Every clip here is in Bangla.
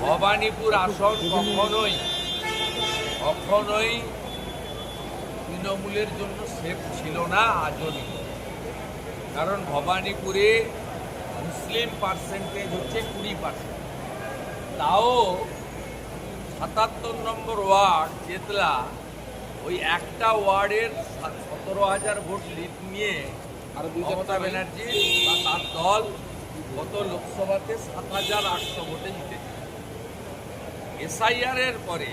ভবানীপুর আসন কখনোই কখনোই তৃণমূলের জন্য সেফ ছিল না আজও কারণ ভবানীপুরে মুসলিম পার্সেন্টেজ হচ্ছে কুড়ি পার্সেন্ট তাও সাতাত্তর নম্বর ওয়ার্ড চেতলা ওই একটা ওয়ার্ডের সতেরো হাজার ভোট লিড নিয়ে মমতা ব্যানার্জি বা তার দল গত লোকসভাতে সাত হাজার আটশো ভোটে জিতেছে এসআইআর এর পরে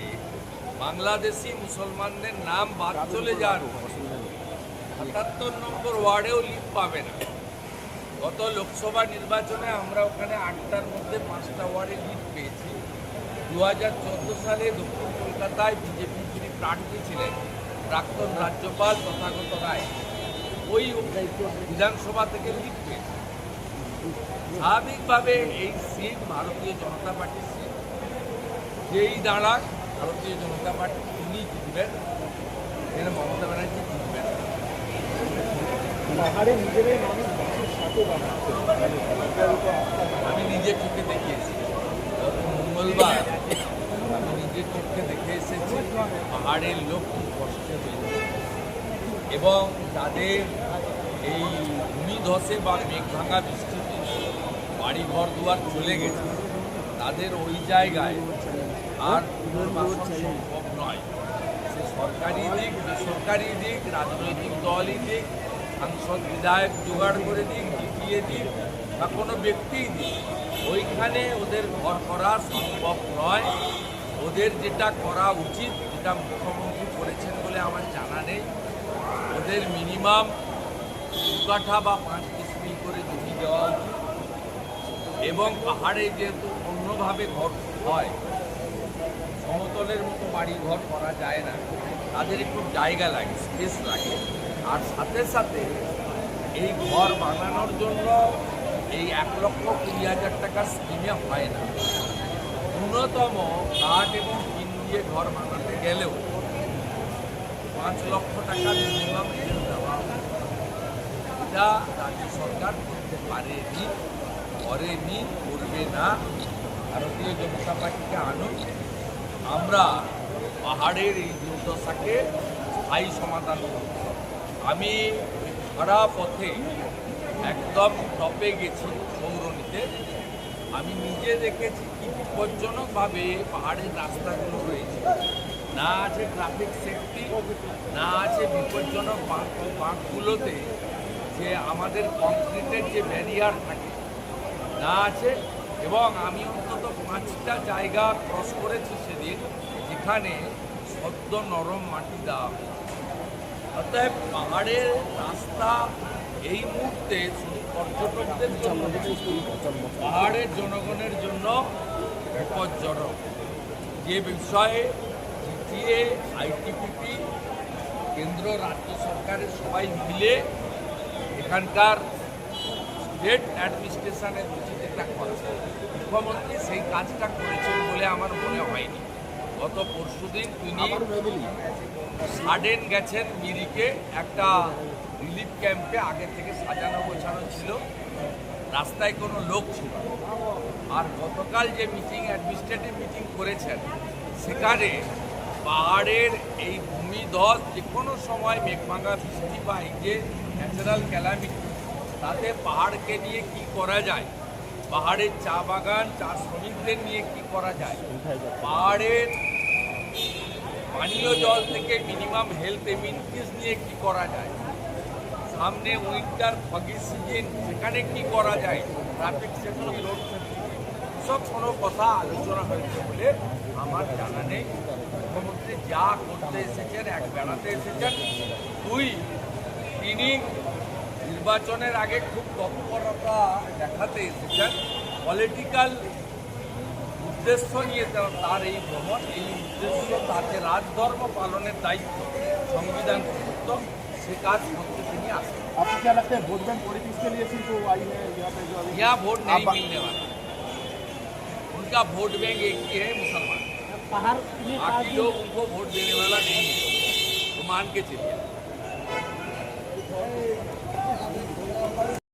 বাংলাদেশি মুসলমানদের নাম বাদ চলে যাওয়ার সাতাত্তর নম্বর ওয়ার্ডেও লিড পাবে না। গত লোকসভা নির্বাচনে আমরা ওখানে আটটার মধ্যে পাঁচটা ওয়ার্ডে লিড পেয়েছি। দু হাজার চোদ্দ সালে দক্ষিণ কলকাতায় বিজেপি যিনি প্রার্থী ছিলেন প্রাক্তন রাজ্যপাল তথাগত রায়। ওই বিধানসভা থেকে লিড পেয়েছে স্বাভাবিকভাবে এই সিট ভারতীয় জনতা পার্টির সিট। যেই দাঁড়াক ভারতীয় জনতা পার্টি তিনি জিতবেন। এখানে মমতা ব্যানার্জি জিতবেন। আমি নিজে চোখে দেখে এসেছি। গত মঙ্গলবার আমি নিজের চোখে দেখে এসেছি। পাহাড়ের লোক এবং তাদের এই ভূমিধসে বা মেঘ ভাঙা বৃষ্টিতে বাড়ি ঘর দুয়ার চলে গেছে। তাদের ওই জায়গায় আর পুনর্বাসন সম্ভব নয়। সে সরকারি দিক, বেসরকারি দিক, রাজনৈতিক দলই দিক, সাংসদ বিধায়ক জোগাড় করে দিক, জিতিয়ে দিক বা কোনো ব্যক্তিই দিক। ওইখানে ওদের ঘর করা সম্ভব নয়। ওদের যেটা করা উচিত, যেটা মুখ্যমন্ত্রী করেছেন বলে আমার জানা নেই। ওদের মিনিমাম দু কাঠা বা পাঁচ কিসমি করে জমি দেওয়া উচিত। এবং পাহাড়ে যেহেতু অন্যভাবে ঘর হয়, সমতলের মতো বাড়ি ঘর করা যায় না, তাদের একটু জায়গা লাগে স্পেস লাগে। আর সাথে সাথে এই ঘর বানানোর জন্য এই এক লক্ষ কুড়ি হাজার টাকা স্কিমে হয় না। ন্যূনতম কাঠ এবং টিন দিয়ে ঘর বানাতে গেলেও পাঁচ লক্ষ টাকা মিনিমাম দেওয়া। এটা রাজ্য সরকার করতে পারেনি, করেনি, করবে না। ভারতীয় জনতা পার্টিকে আনুন আমরা পাহাড়ের এই দুর্দশাকে স্থায়ী সমাধান করব। আমি সারা পথে একদম টপে গেছি সৌরনীতে আমি নিজে দেখেছি কি বিপজ্জনকভাবে পাহাড়ের রাস্তাগুলো রয়েছে। না আছে ট্রাফিক সেফটি না আছে বিপজ্জনক বাঁক বাঁকগুলোতে যে আমাদের কংক্রিটের যে ব্যারিয়ার থাকে, না আছে এবং আমি অন্তত পাঁচটা জায়গা ক্রস করেছি সেদিন, যেখানে সদ্য নরম মাটি দেওয়া। অতএব পাহাড়ের রাস্তা এই মুহূর্তে শুধু পর্যটকদের জন্য পাহাড়ের জনগণের জন্য বিপজ্জনক যে বিষয়ে জিটিএ আইটিপিপি কেন্দ্র রাজ্য সরকারের সবাই মিলে এখানকার স্টেট অ্যাডমিনিস্ট্রেশনের উচিত একটা করা। মুখ্যমন্ত্রী সেই কাজটা করেছেন বলে আমার মনে হয়নি। গত পরশুদিন তিনি সাডেন গেছেন মিরিকে একটা রিলিফ ক্যাম্পে আগে থেকে সাজানো গোছানো ছিল। রাস্তায় কোনো লোক ছিল আর গতকাল যে মিটিং অ্যাডমিনিস্ট্রেটিভ মিটিং করেছেন সেখানে পাহাড়ের এই ভূমিধস যে কোনো সময় মেঘভাঙা বৃষ্টি বা এই যে ন্যাচারাল ক্যালামিটি তাতে পাহাড়কে নিয়ে কি করা যায়? পাহাড়ের চা বাগান, চা শ্রমিকদের নিয়ে কি করা যায়? পাহাড়ের পানীয় জল থেকে মিনিমাম হেলথ এমিনিটিস নিয়ে কি করা যায়? সামনে উইন্টার ফগি সিজন সেখানে কি করা যায়? ট্রাফিক সেফটি রোড সেফটি সব কোনো কথা আলোচনা হয়েছে বলে আমার জানা নেই। যা করতে এসেছেন এক বেড়াতে এসেছেন দুই তিনি নির্বাচনের আগে খুব তৎপরতা দেখাতে এসেছেন পলিটিক্যাল উদ্দেশ্য নিয়ে তার তার এই ভ্রমণ এই উদ্দেশ্য তার যে রাজধর্ম পালনের দায়িত্ব সংবিধান প্রদত্ত সে কাজ করতে তিনি আসেন आपको क्या लगता है वोट बैंक पॉलिटिक्स के लिए सिर्फ वो आई है यहाँ पे जो अभी यहाँ वोट नहीं आप- मिलने वाला उनका वोट बैंक एक ही है मुसलमान ये बाकी लोग उनको वोट देने वाला नहीं है। तो मान के चलिए।